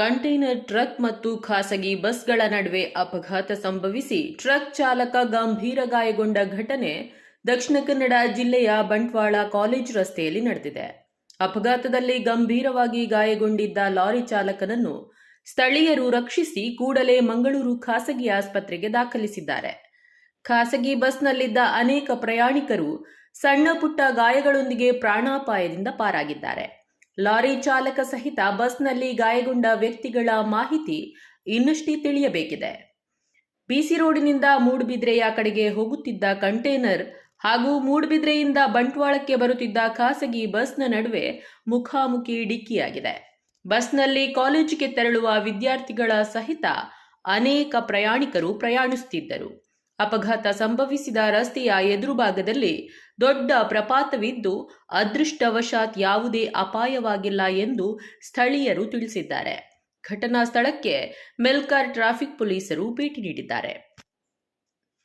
Container truck ಮತ್ತು ಖಾಸಗಿ ಬಸ್ಗಳ ನಡುವೆ ಅಪಘಾತ ಸಂಭವಿಸಿ ಟ್ರಕ್ ಚಾಲಕ ಗಂಭೀರ ಗಾಯಗೊಂಡ ಘಟನೆ ದಕ್ಷಿಣ ಕನ್ನಡ ಜಿಲ್ಲೆಯ ಬಂಟ್ವಾಳ ಕಾಲೇಜ್ ರಸ್ತೆಯಲ್ಲಿ ನಡೆದಿದೆ. ಅಪಘಾತದಲ್ಲಿ ಗಂಭೀರವಾಗಿ ಗಾಯಗೊಂಡಿದ್ದ ಲಾರಿ ಚಾಲಕನನ್ನು ಸ್ಥಳೀಯರು ರಕ್ಷಿಸಿ ಕೂಡಲೇ ಮಂಗಳೂರು ಖಾಸಗಿ ಆಸ್ಪತ್ರೆಗೆ ದಾಖಲಿಸಿದ್ದಾರೆ. ಖಾಸಗಿ ಬಸ್ನಲ್ಲಿದ್ದ ಅನೇಕ ಪ್ರಯಾಣಿಕರು ಸಣ್ಣ ಪುಟ್ಟ ಗಾಯಗಳೊಂದಿಗೆ ಪ್ರಾಣಾಪಾಯದಿಂದ ಪಾರಾಗಿದ್ದಾರೆ. ಲಾರಿ ಚಾಲಕ ಸಹಿತ ಬಸ್ನಲ್ಲಿ ಗಾಯಗೊಂಡ ವ್ಯಕ್ತಿಗಳ ಮಾಹಿತಿ ಇನ್ನಷ್ಟೇ ತಿಳಿಯಬೇಕಿದೆ. ಬಿಸಿ ರೋಡಿನಿಂದ ಮೂಡುಬಿದ್ರೆಯ ಕಡೆಗೆ ಹೋಗುತ್ತಿದ್ದ ಕಂಟೈನರ್ ಹಾಗೂ ಮೂಡುಬಿದ್ರೆಯಿಂದ ಬಂಟ್ವಾಳಕ್ಕೆ ಬರುತ್ತಿದ್ದ ಖಾಸಗಿ ಬಸ್ನ ನಡುವೆ ಮುಖಾಮುಖಿ ಡಿಕ್ಕಿಯಾಗಿದೆ. ಬಸ್ನಲ್ಲಿ ಕಾಲೇಜಿಗೆ ತೆರಳುವ ವಿದ್ಯಾರ್ಥಿಗಳ ಸಹಿತ ಅನೇಕ ಪ್ರಯಾಣಿಕರು ಪ್ರಯಾಣಿಸುತ್ತಿದ್ದರು. ಅಪಘಾತ ಸಂಭವಿಸಿದ ರಸ್ತೆಯ ಎದುರು ಭಾಗದಲ್ಲಿ ದೊಡ್ಡ ಪ್ರಪಾತವಿದ್ದು, ಅದೃಷ್ಟವಶಾತ್ ಯಾವುದೇ ಅಪಾಯವಾಗಿಲ್ಲ ಎಂದು ಸ್ಥಳೀಯರು ತಿಳಿಸಿದ್ದಾರೆ. ಘಟನಾ ಸ್ಥಳಕ್ಕೆ ಮೆಲ್ಕಾರ್ ಟ್ರಾಫಿಕ್ ಪೊಲೀಸರು ಭೇಟಿ ನೀಡಿದ್ದಾರೆ.